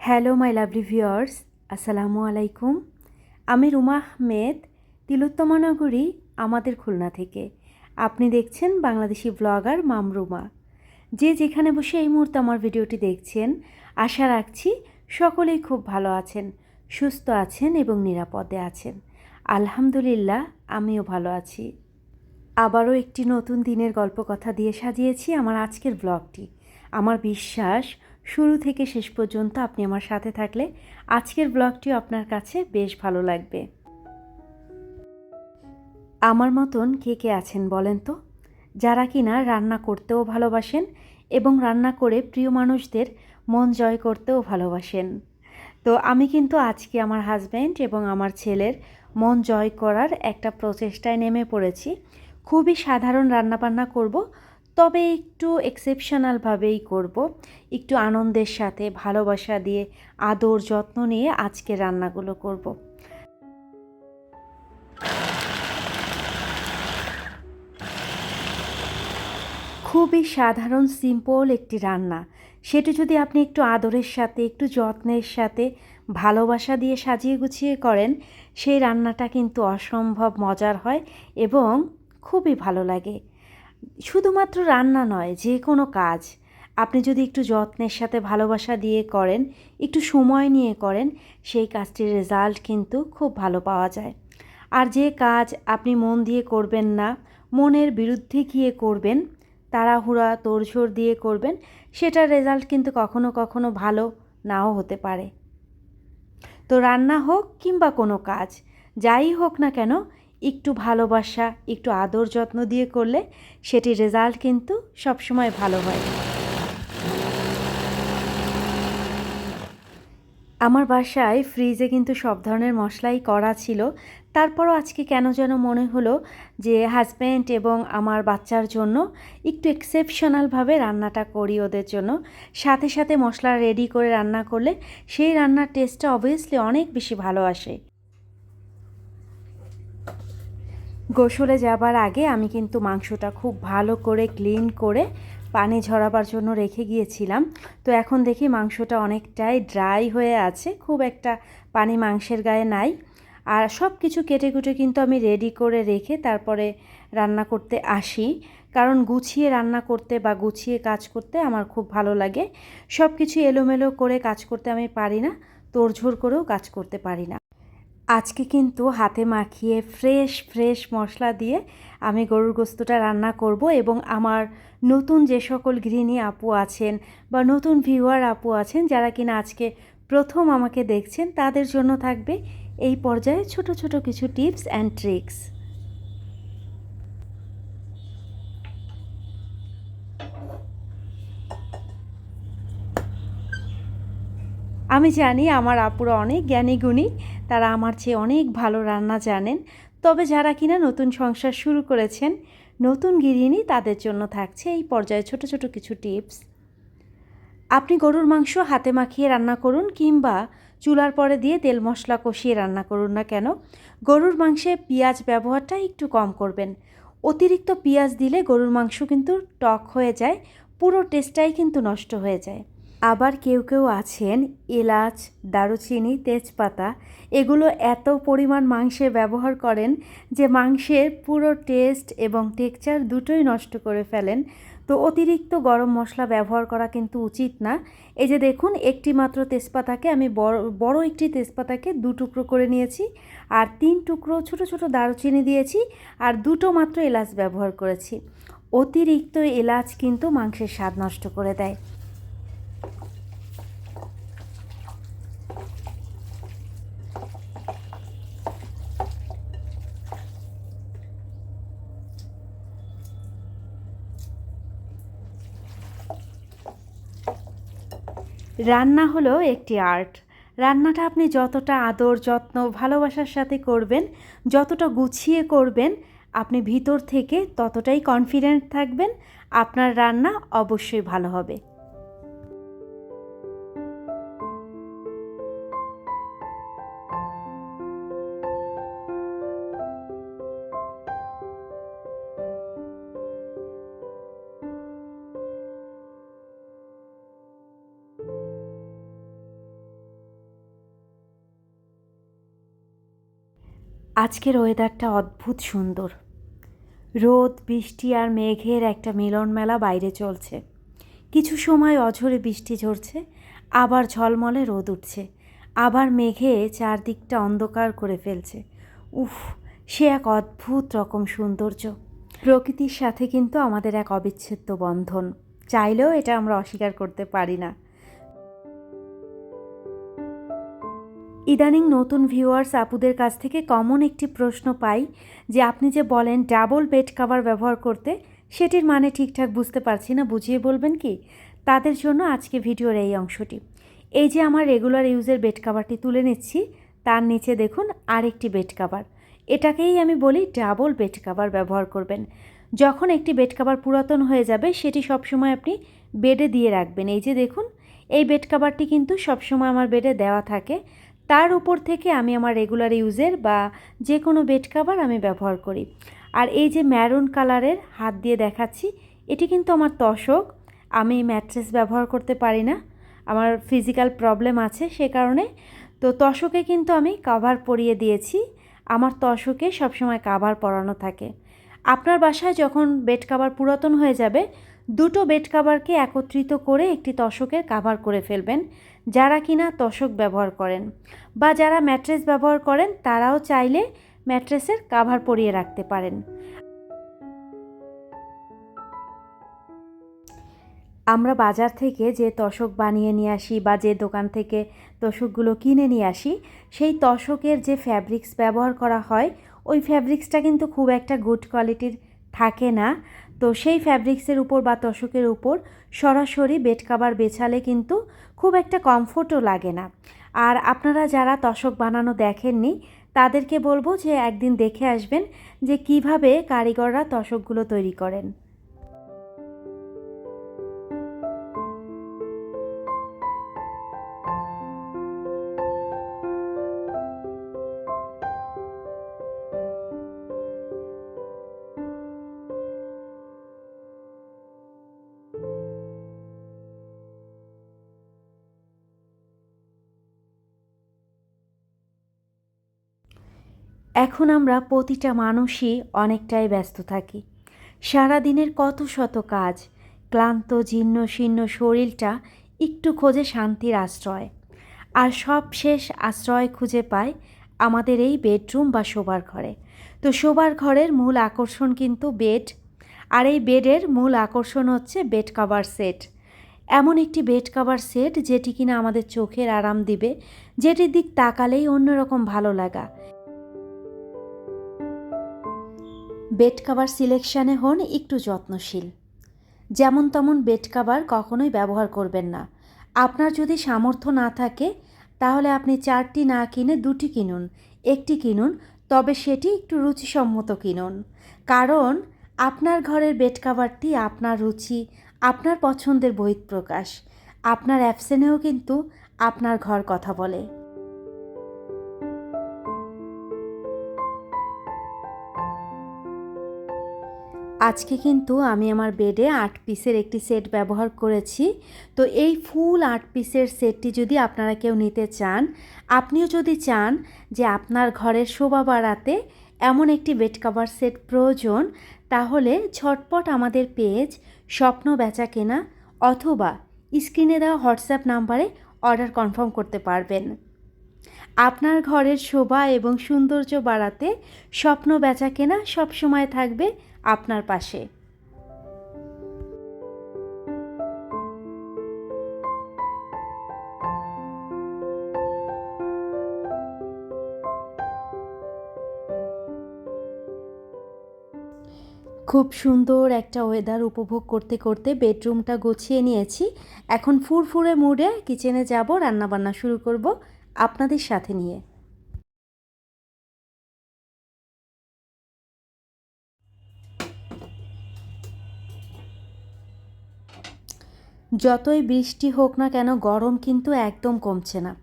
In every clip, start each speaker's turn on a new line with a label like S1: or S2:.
S1: Hello my lovely viewers আসসালামু আলাইকুম আমি রুমা আহমেদ তিলোত্তমানগরী আমাদের খুলনা থেকে। আপনি দেখছেন বাংলাদেশি ব্লগার মামরুমা যে যেখানে বসে এই মুহূর্তে আমার ভিডিওটি দেখছেন, আশা রাখছি সকলেই খুব ভালো আছেন, সুস্থ আছেন এবং নিরাপদে আছেন। আলহামদুলিল্লাহ, আমিও ভালো আছি। আবারও একটি নতুন দিনের গল্প কথা দিয়ে সাজিয়েছি আমার আজকের ব্লগটি। আমার বিশ্বাস শুরু থেকে শেষ পর্যন্ত আপনি আমার সাথে থাকলে আজকের ব্লগটিও আপনার কাছে বেশ ভালো লাগবে। আমার মতন কে কে আছেন বলেন তো? যারা কিনা রান্না করতেও ভালোবাসেন এবং রান্না করে প্রিয় মানুষদের মন জয় করতেও ভালোবাসেন। তো আমি কিন্তু আজকে আমার হাজব্যান্ড এবং আমার ছেলের মন জয় করার একটা প্রচেষ্টায় নেমে পড়েছি। খুবই সাধারণ রান্নাবান্না করব তবে একটু এক্সেপশনালভাবেই করব। একটু আনন্দের সাথে, ভালোবাসা দিয়ে, আদর যত্ন নিয়ে আজকে রান্নাগুলো করব। খুবই সাধারণ সিম্পল একটি রান্না। সেটি যদি আপনি একটু আদরের সাথে, একটু যত্নের সাথে, ভালোবাসা দিয়ে সাজিয়ে গুছিয়ে করেন, সেই রান্নাটা কিন্তু অসম্ভব মজার হয় এবং খুবই ভালো লাগে। শুধুমাত্র রান্না নয়, যে কোনো কাজ। আপনি যদি একটু যত্নের সাথে ভালোবাসা দিয়ে করেন, একটু সময় নিয়ে করেন, সেই কাজটির রেজাল্ট কিন্তু খুব ভালো পাওয়া যায়। আর যে কাজ আপনি মন দিয়ে করবেন না, মনের বিরুদ্ধে গিয়ে করবেন, তাড়াহুড়া, তোড়ঝোড় দিয়ে করবেন, সেটার রেজাল্ট কিন্তু কখনো কখনো ভালো নাও হতে পারে। তো রান্না হোক কিংবা কোনো কাজ, যাই হোক না কেন একটু ভালোবাসা, একটু আদর যত্ন দিয়ে করলে সেটির রেজাল্ট কিন্তু সবসময় ভালো হয়। আমার বাসায় ফ্রিজে কিন্তু সব ধরনের মশলাই করা ছিল। তারপরও আজকে কেন যেন মনে হলো যে হাজব্যান্ড এবং আমার বাচ্চার জন্য একটু এক্সেপশনালভাবে রান্নাটা করি ওদের জন্য। সাথে সাথে মশলা রেডি করে রান্না করলে সেই রান্নার টেস্টটা অবভিয়াসলি অনেক বেশি ভালো আসে। গোসলে যাবার আগে আমি কিন্তু মাংসটা খুব ভালো করে ক্লিন করে পানি ঝরাবার জন্য রেখে গিয়েছিলাম। তো এখন দেখি মাংসটা অনেকটাই ড্রাই হয়ে আছে, খুব একটা পানি মাংসের গায়ে নাই। আর সব কিছু কেটে কুটে কিন্তু আমি রেডি করে রেখে তারপরে রান্না করতে আসি। কারণ গুছিয়ে রান্না করতে বা গুছিয়ে কাজ করতে আমার খুব ভালো লাগে। সব কিছু এলোমেলো করে কাজ করতে আমি পারি না, তোড়ঝোড় করেও কাজ করতে পারি না। আজকে কিন্তু হাতে মাখিয়ে ফ্রেশ ফ্রেশ মশলা দিয়ে আমি গরুর গোস্তটা রান্না করব এবং আমার নতুন যে সকল গৃহিণী আপু আছেন বা নতুন ভিউয়ার আপু আছেন, যারা কিনা আজকে প্রথম আমাকে দেখছেন, তাদের জন্য থাকবে এই পর্যায়ে ছোট ছোট কিছু টিপস অ্যান্ড ট্রিক্স আমি জানি আমার আপুরা অনেক জ্ঞানী গুণী, তারা আমার চেয়ে অনেক ভালো রান্না জানেন। তবে যারা কিনা নতুন সংসার শুরু করেছেন, নতুন গৃহিণী তাদের জন্য থাকছে এই পর্যায়ে ছোট ছোট কিছু টিপস। আপনি গরুর মাংস হাতে মাখিয়ে রান্না করুন কিংবা চুলার পরে দিয়ে তেল মশলা কষিয়ে রান্না করুন না কেন, গরুর মাংসে পেঁয়াজ ব্যবহারটা একটু কম করবেন। অতিরিক্ত পেঁয়াজ দিলে গরুর মাংস কিন্তু টক হয়ে যায়, পুরো টেস্টটাই কিন্তু নষ্ট হয়ে যায়। আবার কেউ কেউ আছেন এলাচ, দারুচিনি, তেজপাতা, এগুলো এত পরিমাণ মাংসে ব্যবহার করেন যে মাংসের পুরো টেস্ট এবং টেক্সচার দুটোই নষ্ট করে ফেলেন। তো অতিরিক্ত গরম মশলা ব্যবহার করা কিন্তু উচিত না। এই যে দেখুন, একটি মাত্র তেজপাতাকে আমি বড় বড় একটি তেজপাতাকে দু টুকরো করে নিয়েছি আর তিন টুকরো ছোট ছোট দারুচিনি দিয়েছি আর দুটো মাত্র এলাচ ব্যবহার করেছি। অতিরিক্ত এলাচ কিন্তু মাংসের স্বাদ নষ্ট করে দেয়। রান্না হলো একটি আর্ট। রান্নাটা আপনি যতটা আদর, যত্ন, ভালোবাসার সাথে করবেন, যতটা গুছিয়ে করবেন, আপনি ভিতর থেকে ততটাই কনফিডেন্ট থাকবেন, আপনার রান্না অবশ্যই ভালো হবে। আজকের ওয়েদারটা অদ্ভুত সুন্দর। রোদ, বৃষ্টি আর মেঘের একটা মিলন মেলা বাইরে চলছে। কিছু সময় অঝরে বৃষ্টি ঝরছে, আবার ঝলমলে রোদ উঠছে, আবার মেঘে চারদিকটা অন্ধকার করে ফেলছে। উফ, সে এক অদ্ভুত রকম সৌন্দর্য। প্রকৃতির সাথে কিন্তু আমাদের এক অবিচ্ছেদ্য বন্ধন। চাইলেও এটা আমরা অস্বীকার করতে পারি না। ইদানিং নতুন ভিউয়ার্স আপুদের কাছ থেকে কমন একটি প্রশ্ন পাই যে, আপনি যে বলেন ডাবল বেড কাভার ব্যবহার করতে, সেটির মানে ঠিকঠাক বুঝতে পারছি না, বুঝিয়ে বলবেন কি? তাদের জন্য আজকে ভিডিওর এই অংশটি। এই যে আমার রেগুলার ইউজের বেড কাভারটি তুলে নিচ্ছি, তার নিচে দেখুন আরেকটি বেড কাভার। এটাকেই আমি বলি ডাবল বেড কাভার ব্যবহার করবেন। যখন একটি বেড কাভার পুরাতন হয়ে যাবে, সেটি সবসময় আপনি বেডে দিয়ে রাখবেন। এই যে দেখুন, এই বেড কাভারটি কিন্তু সবসময় আমার বেডে দেওয়া থাকে। তার উপর থেকে আমি আমার রেগুলার ইউজের বা যে কোনো বেড কাভার আমি ব্যবহার করি। আর এই যে ম্যারুন কালারের হাত দিয়ে দেখাচ্ছি, এটি কিন্তু আমার তশক আমি ম্যাট্রেস ব্যবহার করতে পারি না। আমার ফিজিক্যাল প্রবলেম আছে সে কারণে। তো তশকে কিন্তু আমি কাভার পরিয়ে দিয়েছি। আমার তশকে সবসময় কাভার পরানো থাকে। আপনার বাসায় যখন বেড কাভার পুরাতন হয়ে যাবে দুটো বেড কাভারকে একত্রিত করে একটি তশকের কাভার করে ফেলবেন, যারা কিনা তশক ব্যবহার করেন বা যারা ম্যাট্রেস ব্যবহার করেন, তারাও চাইলে ম্যাট্রেসের কাভার পরিয়ে রাখতে পারেন। আমরা বাজার থেকে যে তশক বানিয়ে নিয়ে আসি বা যে দোকান থেকে তশকগুলো কিনে নিয়ে আসি, সেই তশকের যে ফ্যাব্রিক্স ব্যবহার করা হয়, ওই ফ্যাব্রিক্সটা কিন্তু খুব একটা গুড কোয়ালিটির থাকে না। তো সেই ফ্যাব্রিক্সের উপর বা তশকের উপর সরাসরি বেড কাভার বেছালে কিন্তু খুব একটা কমফোর্টও লাগে না। আর আপনারা যারা তশক বানানো দেখেননি, তাদেরকে বলব যে একদিন দেখে আসবেন যে কীভাবে কারিগররা তশকগুলো তৈরি করেন। এখন আমরা প্রতিটা মানুষই অনেকটাই ব্যস্ত থাকি। সারাদিনের কত শত কাজ, ক্লান্ত, জীর্ণ, শীর্ণ শরীরটা একটু খোঁজে শান্তির আশ্রয়। আর সব শেষ আশ্রয় খুঁজে পায় আমাদের এই বেডরুম বা শোবার ঘরে। তো শোবার ঘরের মূল আকর্ষণ কিন্তু বেড, আর এই বেডের মূল আকর্ষণ হচ্ছে বেড কভার সেট। এমন একটি বেড কভার সেট যেটি কিনা আমাদের চোখের আরাম দিবে, যেটির দিক তাকালেই অন্যরকম ভালো লাগা। বেড কাভার সিলেকশানে হন একটু যত্নশীল। যেমন তেমন বেড কাভার কখনোই ব্যবহার করবেন না। আপনার যদি সামর্থ্য না থাকে, তাহলে আপনি চারটি না কিনে দুটি কিনুন, একটি কিনুন, তবে সেটি একটু রুচিসম্মত কিনুন। কারণ, আপনার ঘরের বেড কাভারটি আপনার রুচি, আপনার পছন্দের বহিঃপ্রকাশ, আপনার অ্যাবসেনেও কিন্তু আপনার ঘর কথা বলে। আজকে কিন্তু আমি আমার বেডে আট পিসের একটি সেট ব্যবহার করেছি। তো এই ফুল আট পিসের সেটটি যদি আপনারা কেউ নিতে চান, আপনিও যদি চান যে আপনার ঘরের শোভা বাড়াতে এমন একটি বেড কাভার সেট প্রয়োজন, তাহলে ঝটপট আমাদের পেজ স্বপ্ন বেচা কেনা অথবা স্ক্রিনে দেওয়া হোয়াটসঅ্যাপ নাম্বারে অর্ডার কনফার্ম করতে পারবেন। আপনার ঘরের শোভা এবং সৌন্দর্য বাড়াতে স্বপ্ন বেচা কেনা সবসময় থাকবে আপনার পাশে। খুব সুন্দর একটা ওয়েদার উপভোগ করতে করতে বেডরুমটা গুছিয়ে নিয়েছি। এখন ফুরফুরে মুডে কিচেনে যাব, রান্নাবান্না শুরু করব আপনাদের সাথে নিয়ে। যতই বৃষ্টি হোক না কেন গরম কিন্তু একদম কমছে না।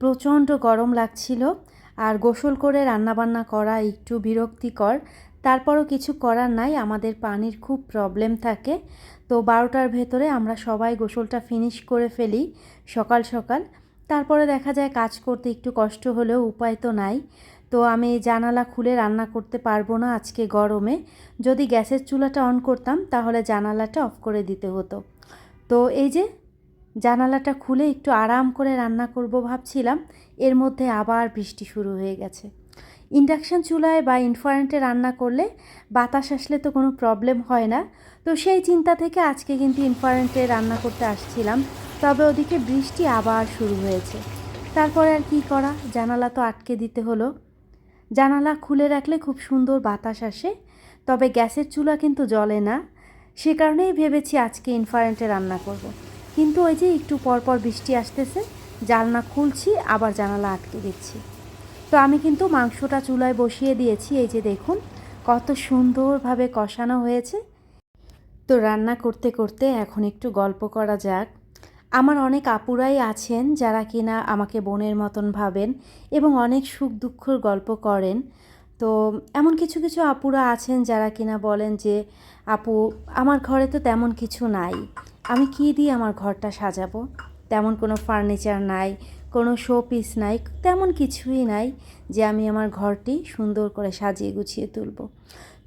S1: প্রচণ্ড গরম লাগছিল আর গোসল করে রান্নাবান্না করা একটু বিরক্তিকর, তারপরও কিছু করার নাই, আমাদের পানির খুব প্রবলেম থাকে। তো বারোটার ভেতরে আমরা সবাই গোসলটা ফিনিশ করে ফেলি সকাল সকাল। তারপরে দেখা যায় কাজ করতে একটু কষ্ট হলেও উপায় তো নাই। তো আমি জানালা খুলে রান্না করতে পারব না আজকে গরমে। যদি গ্যাসের চুলাটা অন করতাম তাহলে জানালাটা অফ করে দিতে হতো। তো এই যে জানালাটা খুলে একটু আরাম করে রান্না করব ভাবছিলাম, এর মধ্যে আবার বৃষ্টি শুরু হয়ে গেছে। ইন্ডাকশান চুলায় বা ইনফারেন্টে রান্না করলে বাতাস আসলে তো কোনো প্রবলেম হয় না। তো সেই চিন্তা থেকে আজকে কিন্তু ইনফারেন্টে রান্না করতে আসছিলাম, তবে ওদিকে বৃষ্টি আবার শুরু হয়েছে। তারপরে আর কি করা? জানালা তো আটকে দিতে হলো। জানালা খুলে রাখলে খুব সুন্দর বাতাস আসে, তবে গ্যাসের চুলা কিন্তু জ্বলে না। সে কারণেই ভেবেছি আজকে ইনফারেন্টে রান্না করব। কিন্তু ওই যে একটু পরপর বৃষ্টি আসতেছে, জানলা খুলছি, আবার জানালা আটকে দিচ্ছি। তো আমি কিন্তু মাংসটা চুলায় বসিয়ে দিয়েছি, এই যে দেখুন, কত সুন্দরভাবে কষানো হয়েছে। তো রান্না করতে করতে এখন একটু গল্প করা যাক। আমার অনেক আপুরাই আছেন যারা কিনা আমাকে বোনের মতন ভাবেন এবং অনেক সুখ দুঃখর গল্প করেন। তো এমন কিছু কিছু আপুরা আছেন যারা কিনা বলেন যে, আপু, আমার ঘরে তো তেমন কিছু নাই। আমি কী দিয়ে আমার ঘরটা সাজাবো? তেমন কোনো ফার্নিচার নাই, কোনো শো পিস নাই, তেমন কিছুই নাই যে আমি আমার ঘরটি সুন্দর করে সাজিয়ে গুছিয়ে তুলব।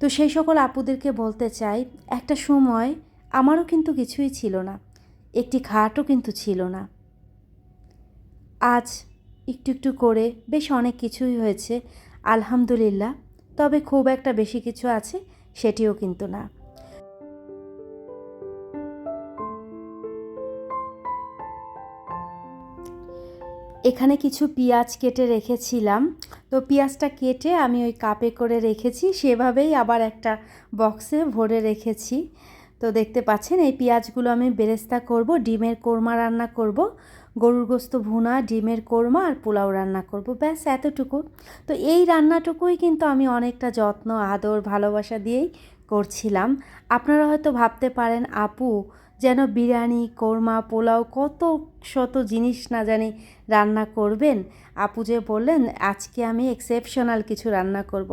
S1: তো সেই সকল আপুদেরকে বলতে চাই, একটা সময় আমারও কিন্তু কিছুই ছিল না, একটি খাটও কিন্তু ছিল না। আজ একটু একটু করে বেশ অনেক কিছুই হয়েছে। আলহামদুলিল্লাহ, তবে খুব একটা বেশি কিছু আছে সেটিও কিন্তু না। এখানে কিছু পেঁয়াজ কেটে রেখেছিলাম। তো পেঁয়াজটা কেটে আমি ওই কাপে করে রেখেছি, সেভাবেই আবার একটা বক্সে ভরে রেখেছি। তো দেখতে পাচ্ছেন, এই পেঁয়াজগুলো আমি বেরেস্তা করব, ডিমের কোরমা রান্না করব। গরুর গোস্ত, ভুনা, ডিমের কোরমা আর পোলাও রান্না করব। ব্যাস, এতটুকু। তো এই রান্নাটুকুই কিন্তু আমি অনেকটা যত্ন, আদর, ভালোবাসা দিয়েই করছিলাম। আপনারা হয়তো ভাবতে পারেন, আপু, যেন বিরিয়ানি, কোরমা, পোলাও কত শত জিনিস না জানি রান্না করবেন। আপু যে বললেন, আজকে আমি এক্সেপশনাল কিছু রান্না করব।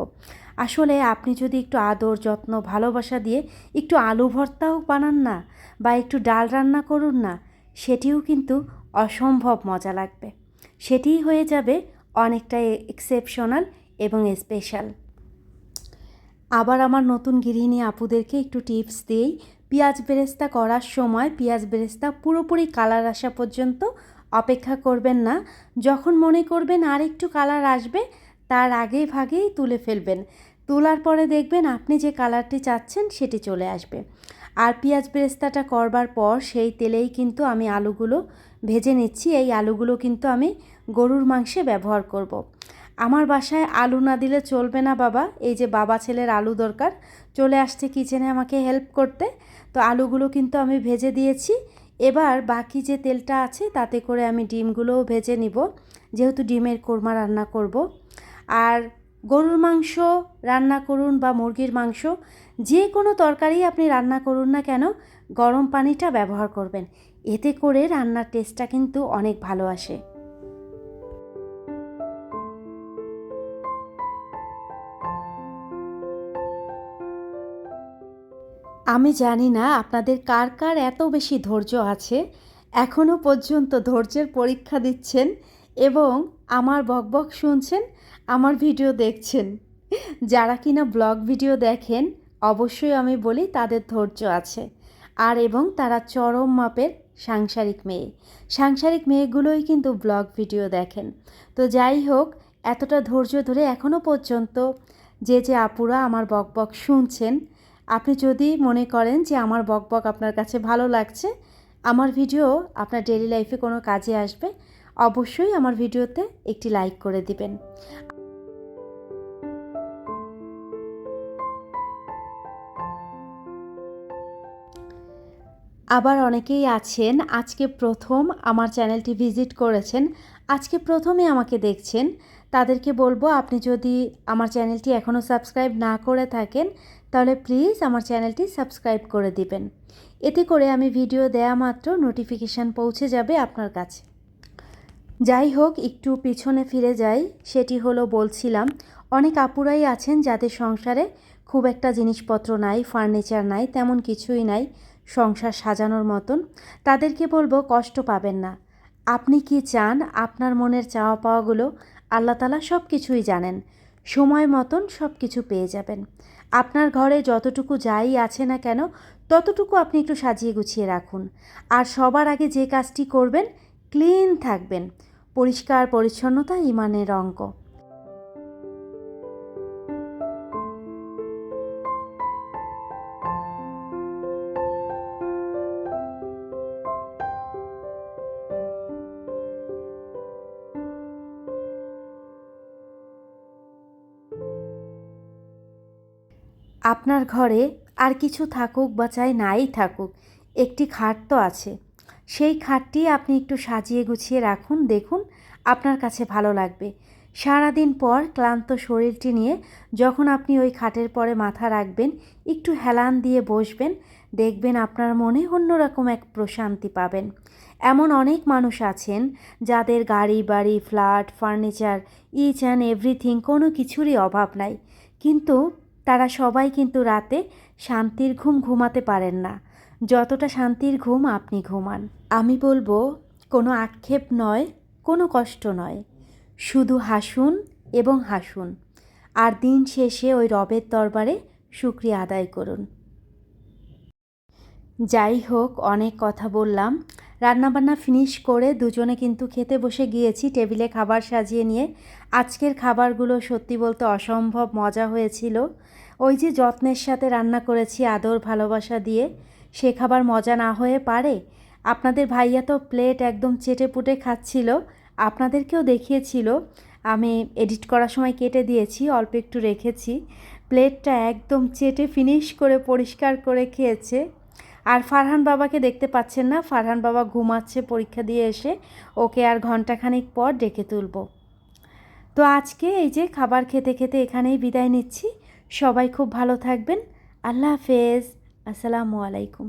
S1: আসলে আপনি যদি একটু আদর, যত্ন, ভালোবাসা দিয়ে একটু আলু ভর্তাও বানান না বা একটু ডাল রান্না করুন না, সেটিও কিন্তু অসম্ভব মজা লাগবে। সেটিই হয়ে যাবে অনেকটা এক্সেপশনাল এবং স্পেশাল আবার আমার নতুন গৃহিণী আপুদেরকে একটু টিপস দিই পেঁয়াজ বেরেস্তা করার সময় পেঁয়াজ বেরেস্তা পুরোপুরি কালার আসা পর্যন্ত অপেক্ষা করবেন না। যখন মনে করবেন আর একটু কালার আসবে, তার আগে ভাগেই তুলে ফেলবেন। তোলার পরে দেখবেন আপনি যে কালারটি চাচ্ছেন, সেটি চলে আসবে। আর পেঁয়াজ বেরেস্তাটা করবার পর সেই তেলেই কিন্তু আমি আলুগুলো ভেজে নিচ্ছি। এই আলুগুলো কিন্তু আমি গরুর মাংসে ব্যবহার করব। আমার বাসায় আলু না দিলে চলবে না বাবা। এই যে বাবা ছেলের আলু দরকার, চলে আসছে কিচেনে আমাকে হেল্প করতে। তো আলুগুলো কিন্তু আমি ভেজে দিয়েছি। এবার বাকি যে তেলটা আছে, তাতে করে আমি ডিমগুলোও ভেজে নিব। যেহেতু ডিমের কোরমা রান্না করব। আর গরুর মাংস রান্না করুন বা মুরগির মাংস, যে কোনো তরকারি আপনি রান্না করুন না কেন, গরম পানিটা ব্যবহার করবেন। এতে করে রান্নার টেস্টটা কিন্তু অনেক ভালো আসে। আমি জানি না আপনাদের কার কার এত বেশি ধৈর্য আছে। এখনও পর্যন্ত ধৈর্যের পরীক্ষা দিচ্ছেন। এবং আমার বকবক শুনছেন, আমার ভিডিও দেখছেন। যারা কিনা ব্লগ ভিডিও দেখেন, অবশ্যই আমি বলি তাদের ধৈর্য আছে। আর এবং তারা চরম মাপের সাংসারিক মেয়ে। সাংসারিক মেয়েগুলোই কিন্তু ব্লগ ভিডিও দেখেন। তো যাই হোক, এতটা ধৈর্য ধরে এখনও পর্যন্ত যে যে আপুরা আমার বকবক শুনছেন, আপনি যদি মনে করেন যে আমার বকবক আপনার কাছে ভালো লাগছে, আমার ভিডিও আপনার ডেলি লাইফে কোনো কাজে আসবে অবশ্যই আমার ভিডিওতে একটি লাইক করে দিবেন। আবার অনেকেই আছেন, আজকে প্রথম আমার চ্যানেলটি ভিজিট করেছেন, আজকে প্রথমে আমাকে দেখছেন। তাদেরকে বলব, আপনি যদি আমার চ্যানেলটি এখনও সাবস্ক্রাইব না করে থাকেন, তাহলে প্লিজ আমার চ্যানেলটি সাবস্ক্রাইব করে দিবেন। এতে করে আমি ভিডিও দেয়া মাত্র নোটিফিকেশান পৌঁছে যাবে আপনার কাছে। যাই হোক একটু পিছনে ফিরে যাই, সেটি হলো বলছিলাম, অনেক আপুরাই আছেন যাদের সংসারে খুব একটা জিনিসপত্র নাই, ফার্নিচার নাই, তেমন কিছুই নাই সংসার সাজানোর মতন। তাদেরকে বলব কষ্ট পাবেন না। আপনি কি চান? আপনার মনের চাওয়া পাওয়াগুলো আল্লাহ তালা সব কিছুই জানেন। সময় মতন সব কিছু পেয়ে যাবেন। আপনার ঘরে যতটুকু যাই আছে না কেন, ততটুকু আপনি একটু সাজিয়ে গুছিয়ে রাখুন। আর সবার আগে যে কাজটি করবেন, ক্লিন থাকবেন। পরিষ্কার, পরিচ্ছন্নতা ইমানের অঙ্ক আপনার ঘরে আর কিছু থাকুক বা চাই নাই থাকুক, একটি খাট তো আছে। সেই খাটটি আপনি একটু সাজিয়ে গুছিয়ে রাখুন, দেখুন আপনার কাছে ভালো লাগবে। সারাদিন পর ক্লান্ত শরীরটি নিয়ে যখন আপনি ওই খাটের পরে মাথা রাখবেন, একটু হেলান দিয়ে বসবেন, দেখবেন আপনার মনে অন্যরকম এক প্রশান্তি পাবেন। এমন অনেক মানুষ আছেন যাদের গাড়ি, বাড়ি, flat, furniture each and everything কোনো কিছুরই অভাব নাই। কিন্তু তারা সবাই কিন্তু রাতে শান্তির ঘুম ঘুমাতে পারেন না। যতটা শান্তির ঘুম আপনি ঘুমান। আমি বলব কোনো আক্ষেপ নয় কোনো কষ্ট নয়। শুধু হাসুন এবং হাসুন। আর দিন শেষে ওই রবের দরবারে শুক্রিয়া আদায় করুন। যাই হোক, অনেক কথা বললাম। রান্নাবান্না ফিনিশ করে দুজনে কিন্তু খেতে বসে গিয়েছি, টেবিলে খাবার সাজিয়ে নিয়ে। আজকের খাবারগুলো সত্যি বলতে অসম্ভব মজা হয়েছিল। ওই যে যত্নের সাথে রান্না করেছি, আদর, ভালোবাসা দিয়ে, সে খাবার মজা না হয়ে পারে? আপনাদের ভাইয়া তো প্লেট একদম চেটে পুটে খাচ্ছিল। আপনাদেরকেও দেখিয়েছিল, আমি এডিট করার সময় কেটে দিয়েছি, অল্প একটু রেখেছি। প্লেটটা একদম চেটে ফিনিশ করে পরিষ্কার করে খেয়েছে। আর ফারহান বাবাকে দেখতে পাচ্ছেন না, ফারহান বাবা ঘুমাচ্ছে পরীক্ষা দিয়ে এসে, ওকে আর ঘন্টাখানিক পর ডেকে তুলব। তো আজকে এই যে খাবার খেতে খেতে এখানেই বিদায় নিচ্ছি। সবাই খুব ভালো থাকবেন। আল্লাহ হাফেজ। আসসালামু আলাইকুম।